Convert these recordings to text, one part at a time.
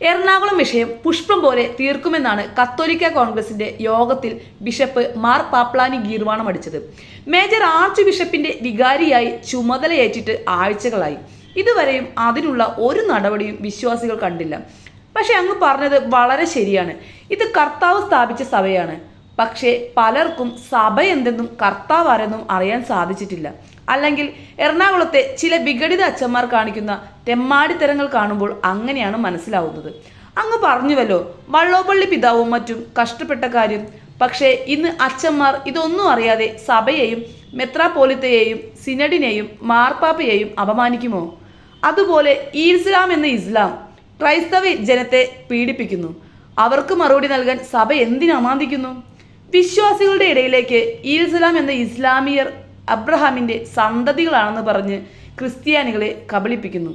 എറണാകുളം വിഷയം പുഷ്പം പോലെ തീർക്കുമെന്നാണ് കത്തോലിക്ക കോൺഗ്രസിന്റെ യോഗത്തിൽ ബിഷപ്പ് മാർ പാപ്ലാനി ഗീർവാണം അടിച്ചത്. മേജർ ആർച്ച് ബിഷപ്പിന്റെ വികാരിയായി ചുമതലയേറ്റിട്ട് ആഴ്ചകളായി. ഇതുവരെയും അതിനുള്ള ഒരു നടപടിയും വിശ്വാസികൾ കണ്ടില്ല. പക്ഷെ അങ്ങ് പറഞ്ഞത് വളരെ ശരിയാണ്. ഇത് കർത്താവ് സ്ഥാപിച്ച സഭയാണ്. പക്ഷേ പലർക്കും സഭ എന്തെന്നും കർത്താവ് ആരെന്നും അറിയാൻ സാധിച്ചിട്ടില്ല. അല്ലെങ്കിൽ എറണാകുളത്തെ ചില വിഘടിത അച്ഛന്മാർ കാണിക്കുന്ന തെമ്മാടിത്തരങ്ങൾ കാണുമ്പോൾ അങ്ങനെയാണ് മനസ്സിലാവുന്നത്. അങ്ങ് പറഞ്ഞുവല്ലോ വള്ളോപ്പള്ളി പിതാവും മറ്റും കഷ്ടപ്പെട്ട കാര്യം. പക്ഷേ ഇന്ന് അച്ഛന്മാർ ഇതൊന്നും അറിയാതെ സഭയെയും മെത്രാപോലിത്തയെയും സിനഡിനെയും മാർപ്പാപ്പയെയും അപമാനിക്കുമോ? അതുപോലെ ഈസ്ലാം എന്ന ഇസ്ലാം ക്രൈസ്തവ ജനത്തെ പീഡിപ്പിക്കുന്നു. അവർക്ക് മറുപടി നൽകാൻ സഭ എന്തിനമാന്തിക്കുന്നു വിശ്വാസികളുടെ ഇടയിലേക്ക് ഈസ്ലാം എന്ന ഇസ്ലാമിയർ അബ്രഹാമിന്റെ സന്തതികളാണെന്ന് പറഞ്ഞ് ക്രിസ്ത്യാനികളെ കബളിപ്പിക്കുന്നു.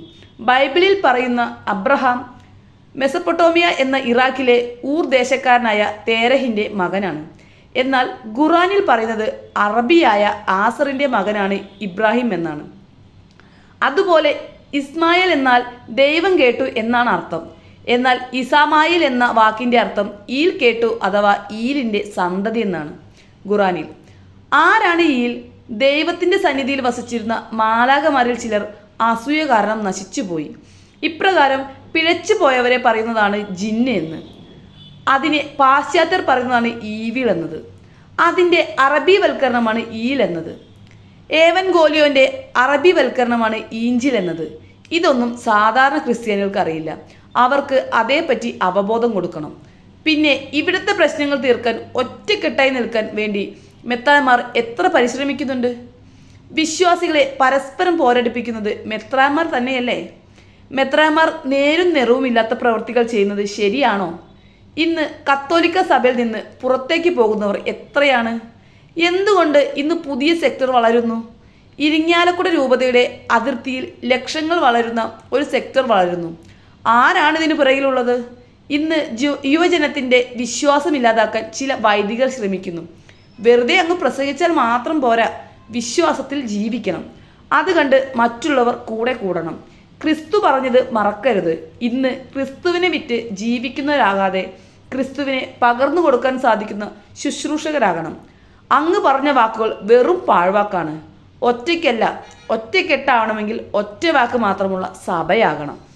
ബൈബിളിൽ പറയുന്ന അബ്രഹാം മെസപ്പൊട്ടോമിയ എന്ന ഇറാഖിലെ ഊർ ദേശക്കാരനായ തേരഹിന്റെ മകനാണ്. എന്നാൽ ഖുറാനിൽ പറയുന്നത് അറബിയായ ആസറിന്റെ മകനാണ് ഇബ്രാഹിം എന്നാണ്. അതുപോലെ ഇസ്മായിൽ എന്നാൽ ദൈവം കേട്ടു എന്നാണ് അർത്ഥം. എന്നാൽ ഇസാമായിൽ എന്ന വാക്കിന്റെ അർത്ഥം ഈൽ കേട്ടു അഥവാ ഈലിന്റെ സന്തതി എന്നാണ് ഖുറാനിൽ ആരാണ് ഈൽ? ദൈവത്തിന്റെ സന്നിധിയിൽ വസിച്ചിരുന്ന മാലാകമാരിൽ ചിലർ അസൂയ കാരണം നശിച്ചുപോയി. ഇപ്രകാരം പിഴച്ചു പോയവരെ പറയുന്നതാണ് ജിന്ന് എന്ന്. അതിനെ പാശ്ചാത്യർ പറയുന്നതാണ് ഈവിൾ എന്നത്. അതിന്റെ അറബിവൽക്കരണമാണ് ഈൽ എന്നത്. ഏവൻ ഗോലിയോന്റെ അറബിവൽക്കരണമാണ് ഈഞ്ചിൽ എന്നത്. ഇതൊന്നും സാധാരണ ക്രിസ്ത്യാനികൾക്ക് അറിയില്ല. അവർക്ക് അതേപ്പറ്റി അവബോധം കൊടുക്കണം. പിന്നെ ഇവിടുത്തെ പ്രശ്നങ്ങൾ തീർക്കാൻ ഒറ്റക്കെട്ടായി നിൽക്കാൻ വേണ്ടി മെത്താന്മാർ എത്ര പരിശ്രമിക്കുന്നുണ്ട്? വിശ്വാസികളെ പരസ്പരം പോരടിപ്പിക്കുന്നത് മെത്രാന്മാർ തന്നെയല്ലേ? മെത്രാന്മാർ നേരും നിറവുമില്ലാത്ത പ്രവൃത്തികൾ ചെയ്യുന്നത് ശരിയാണോ? ഇന്ന് കത്തോലിക്ക സഭയിൽ നിന്ന് പുറത്തേക്ക് പോകുന്നവർ എത്രയാണ്? എന്തുകൊണ്ട് ഇന്ന് പുതിയ സെക്ടർ വളരുന്നു? ഇരിങ്ങാലക്കുട രൂപതയുടെ അതിർത്തിയിൽ ലക്ഷങ്ങൾ വളരുന്ന ഒരു സെക്ടർ വളരുന്നു. ആരാണ് ഇതിന് പിറകിലുള്ളത്? ഇന്ന് യുവജനത്തിന്റെ വിശ്വാസം ഇല്ലാതാക്കാൻ ചില വൈദികർ ശ്രമിക്കുന്നു. വെറുതെ അങ്ങ് പ്രസംഗിച്ചാൽ മാത്രം പോരാ. വിശ്വാസത്തിൽ ജീവിക്കണം. അത് കണ്ട് മറ്റുള്ളവർ കൂടെ കൂടണം. ക്രിസ്തു പറഞ്ഞത് മറക്കരുത്. ഇന്ന് ക്രിസ്തുവിനെ വിറ്റ് ജീവിക്കുന്നവരാകാതെ ക്രിസ്തുവിനെ പകർന്നു കൊടുക്കാൻ സാധിക്കുന്ന ശുശ്രൂഷകരാകണം. അങ്ങ് പറഞ്ഞ വാക്കുകൾ വെറും പാഴ്വാക്കാണ്. ഒറ്റയ്ക്കല്ല ഒറ്റക്കെട്ടാവണമെങ്കിൽ ഒറ്റ വാക്ക് മാത്രമുള്ള സഭയാകണം.